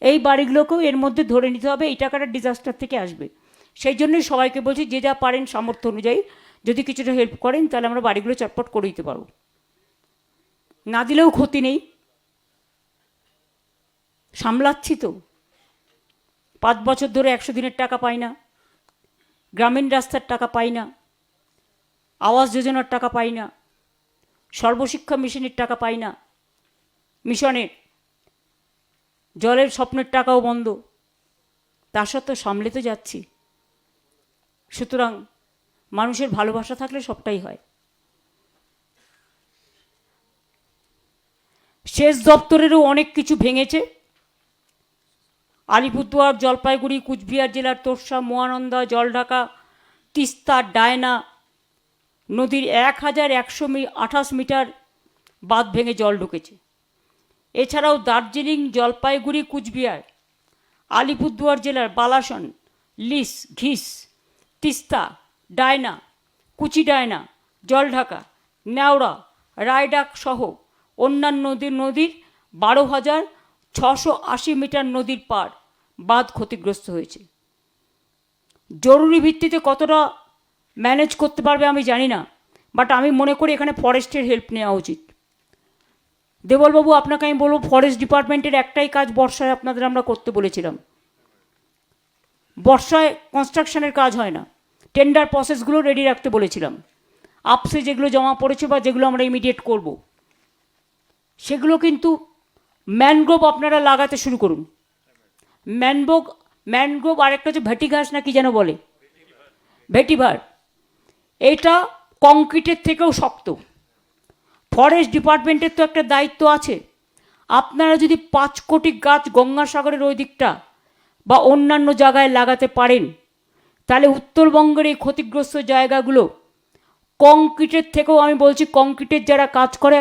এই বাড়িগুলোকেও এর মধ্যে ধরে নিতে হবে, এই টাকাটা ডিজাস্টার থেকে আসবে। সেই জন্যই সবাইকে বলছি, যে যা পারেন সামর্থ্য অনুযায়ী, যদি কিছুটা হেল্প করেন, তাহলে আমরা বাড়িগুলো চটপট করে দিতে পারব। না দিলেও ক্ষতি নেই। সামলাচ্ছি তো। পাঁচ বছর ধরে একশো দিনের টাকা পাই না। গ্রামীণ রাস্তার টাকা পাই না। আবাস যোজনার টাকা পাই না। সর্বশিক্ষা মিশনের টাকা পাই না। মিশনের জলের স্বপ্নের টাকাও বন্ধ। তা সত্ত্বেও সামলে তো যাচ্ছি। সুতরাং মানুষের ভালোবাসা থাকলে সবটাই হয়। সেচ দপ্তরেরও অনেক কিছু ভেঙেছে। আলিপুরদুয়ার, জলপাইগুড়ি, কুচবিহার জেলার তোরসা, মহানন্দা, জলঢাকা, তিস্তা, ডায়না নদীর এক হাজার একশো আঠাশ মিটার বাঁধ ভেঙে জল ঢুকেছে। এছাড়াও দার্জিলিং, জলপাইগুড়ি, কুচবিহার, আলিপুরদুয়ার জেলার বালাসন, লিস, ঘিস, তিস্তা, ডায়না কুচি ডায়না জলঢাকা নেওড়া রায়ডাক সহ অন্যান্য নদীর নদীর বারো হাজার ছশো আশি মিটার নদীর পার বাঁধ ক্ষতিগ্রস্ত হয়েছে। জরুরি ভিত্তিতে কতটা ম্যানেজ করতে পারবে আমি জানি না, বাট আমি মনে করি এখানে ফরেস্টের হেল্প নেওয়া উচিত। দেবলবাবু আপনাকে আমি বলব ফরেস্ট ডিপার্টমেন্টের একটাই কাজ বর্ষায় আপনাদের আমরা করতে বলেছিলাম। বর্ষায় কনস্ট্রাকশনের কাজ হয় না। টেন্ডার প্রসেসগুলো রেডি রাখতে বলেছিলাম। আপসে যেগুলো জমা পড়েছে বা যেগুলো আমরা ইমিডিয়েট করব, সেগুলো কিন্তু ম্যানগ্রোভ আপনারা লাগাতে শুরু করুন। ম্যানগ্রোভ ম্যানগ্রোভ আরেকটা হচ্ছে ভেটি ঘাস না কি যেন বলে? ভেটিভার। এটা কংক্রিটের থেকেও শক্ত। ফরেস্ট ডিপার্টমেন্টের তো একটা দায়িত্ব আছে। আপনারা যদি পাঁচ কোটি গাছ গঙ্গাসাগরের ওই দিকটা বা অন্যান্য জায়গায় লাগাতে পারেন, তাহলে উত্তরবঙ্গের এই ক্ষতিগ্রস্ত জায়গাগুলো কংক্রিটের থেকেও আমি বলছি, কংক্রিটের যারা কাজ করে,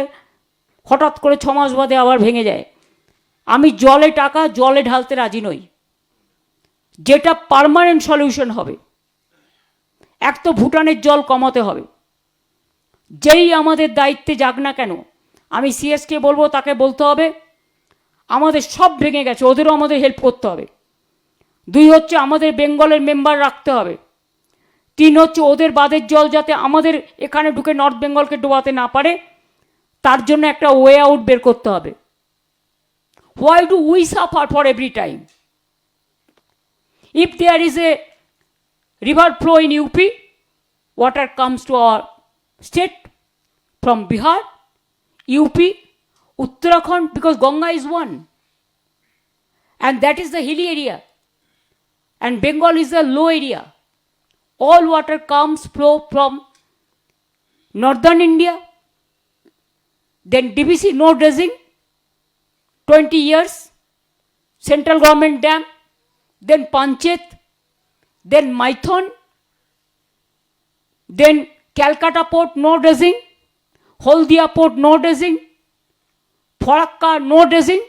হঠাৎ করে ছমাস বাদে আবার ভেঙে যায়। আমি জলে টাকা, জলে ঢালতে রাজি নই। যেটা পারমানেন্ট সলিউশন হবে, এক তো ভুটানের জল কমাতে হবে। যেই আমাদের দায়িত্বে যাক না কেন আমি সিএসকে বলব তাকে বলতে হবে আমাদের সব ভেঙে গেছে ওদেরও আমাদের হেল্প করতে হবে। দুই হচ্ছে আমাদের বেঙ্গলের মেম্বার রাখতে হবে। তিন হচ্ছে ওদের বাদের জল যাতে আমাদের এখানে ঢুকে নর্থ বেঙ্গলকে ডোবাতে না পারে তার জন্য একটা ওয়ে আউট বের করতে হবে। Why do we suffer for every time if there is a river flow in UP, water comes to our state from Bihar, UP, Uttarakhand, because Ganga is one. And that is the hilly area. And Bengal is the low area. All water comes flow from northern India. Then DBC no dredging, 20 years, central government dam, then Panchet, then Mython, then Calcutta port no dredging, Holdia port no dredging, Farakka no dredging,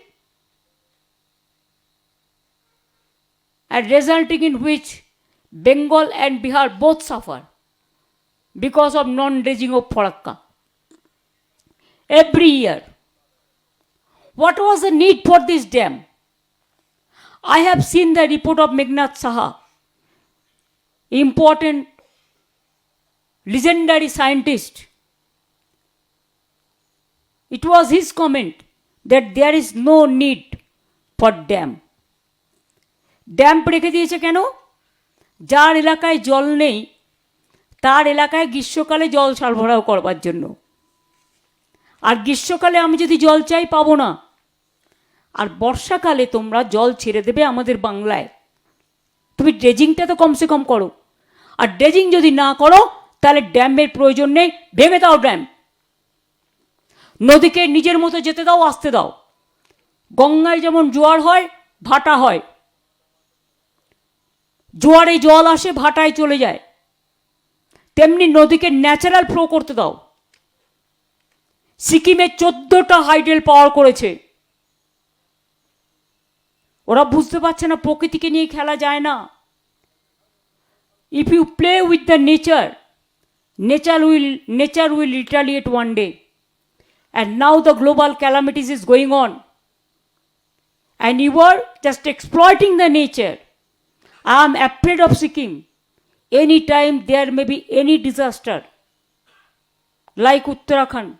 and resulting in which Bengal and Bihar both suffer because of non-dredging of Farakka. Every year. What was the need for this dam? I have seen the report of Meghnad Saha, important legendary scientist. It was his comment that there is no need for dam. Damp রেখে দিয়েছে কেন? যার এলাকায় জল নেই, তার এলাকায় গ্রীষ্মকালে জল সরবরাহ করবার জন্য। আর গ্রীষ্মকালে আমি যদি জল চাই, পাবো না। আর বর্ষাকালে তোমরা জল ছেড়ে দেবে আমাদের বাংলায়। তুমি ড্রেজিংটা তো কমসে কম করো। আর ড্রেজিং যদি না করো তাহলে ড্যামের প্রয়োজন নেই ভেঙে দাও ড্যাম। নদীকে নিজের মতো যেতে দাও, আসতে দাও। গঙ্গায় যেমন জোয়ার হয়, ভাটা হয়। জোয়ারে জল আসে, ভাটায় চলে যায়। তেমনি নদীকে ন্যাচারাল ফ্লো করতে দাও। সিকিমে চোদ্দটা হাইডেল পাওয়ার করেছে। ওরা বুঝতে পারছে না, প্রকৃতিকে নিয়ে খেলা যায় না। If you play with the nature Nature will, nature will retaliate one day. And now the global calamities is going on. And you are just exploiting the nature. I am afraid of Sikkim. Anytime there may be any disaster, like Uttarakhand,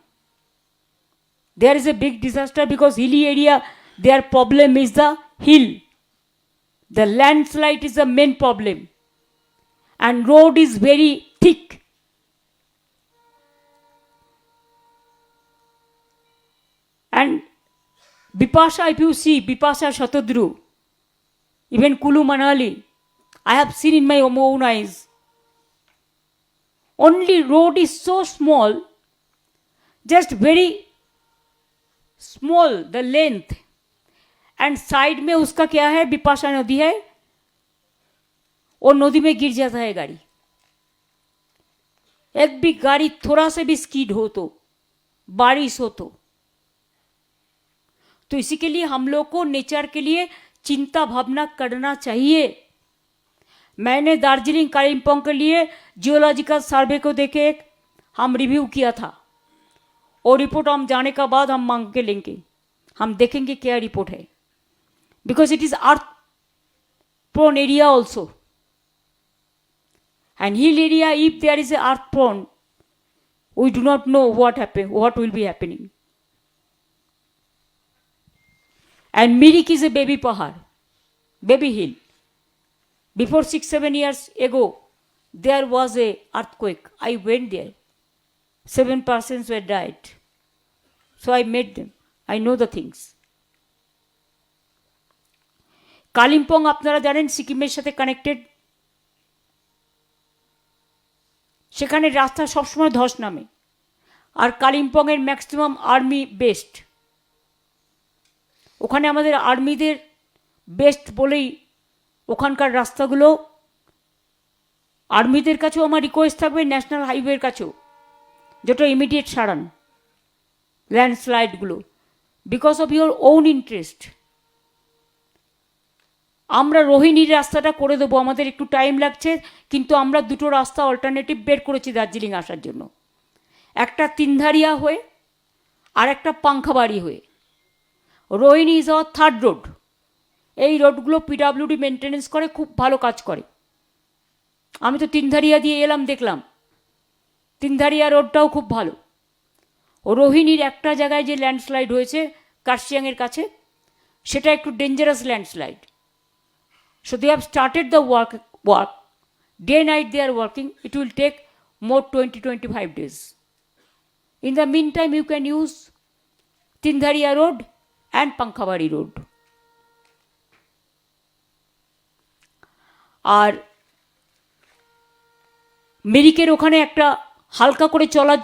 there is a big disaster because hilly area, their problem is the hill. The landslide is the main problem. And road is very thick Bipasha, if you see, Bipasha Shatadru, even Kulu Manali, I have seen in my own eyes. Only road is so small, just very small, the length. And side में उसका क्या है बिपाशा नदी है और नदी में गिर जाता है गाड़ी एक भी गाड़ी थोड़ा से भी स्कीड हो तो बारिश हो तो तो इसी के लिए हम लोग को नेचर के लिए चिंता भावना करना चाहिए। मैंने दार्जिलिंग, कालिम्पोंग के लिए जियोलॉजिकल सर्वे को देखे, एक हम रिव्यू किया था। और रिपोर्ट हम जाने का बाद हम मांग के लेंगे। हम देखेंगे क्या रिपोर्ट है। Because it is earth prone area also and hill area if there is a earth prone we do not know what happen, what will be happening. And mirik is a baby pahar baby hill before 6 7 years ago there was a earthquake i went there seven persons were died so i met them i know the things Kalimpong আপনারা জানেন সিকিমের সাথে connected সেখানে রাস্তা সবসময় ধস নামে আর কালিম্পংয়ের ম্যাক্সিমাম আর্মি বেস্ট ওখানে আমাদের আর্মিদের বেস্ট বলেই ওখানকার রাস্তাগুলো, আর্মিদের কাছেও আমার রিকোয়েস্ট থাকবে ন্যাশনাল হাইওয়ের কাছেও, যেটা ইমিডিয়েট সারান ল্যান্ডস্লাইডগুলো because of your own interest আমরা রোহিণীর রাস্তাটা করে দেবো, আমাদের একটু টাইম লাগছে, কিন্তু আমরা দুটো রাস্তা অল্টারনেটিভ বের করেছি দার্জিলিং আসার জন্য। একটা তিনধারিয়া হয়ে, আর একটা পাংখাবাড়ি হয়ে। Rohini is our third road এই রোডগুলো পিডাব্লিউডি মেনটেনেন্স করে খুব ভালো কাজ করে আমি তো তিনধারিয়া দিয়ে এলাম দেখলাম তিনধারিয়া রোডটাও খুব ভালো রোহিণীর একটা জায়গায় যে ল্যান্ডস্লাইড হয়েছে কার্শিয়াংয়ের কাছে সেটা একটু dangerous landslide So they have started work work. Work day night working it working. It will take more 20 25 days. In the meantime, you can use Tindharia Road and Pankhavari Road. আর মেরিকের ওখানে একটা হালকা করে চলার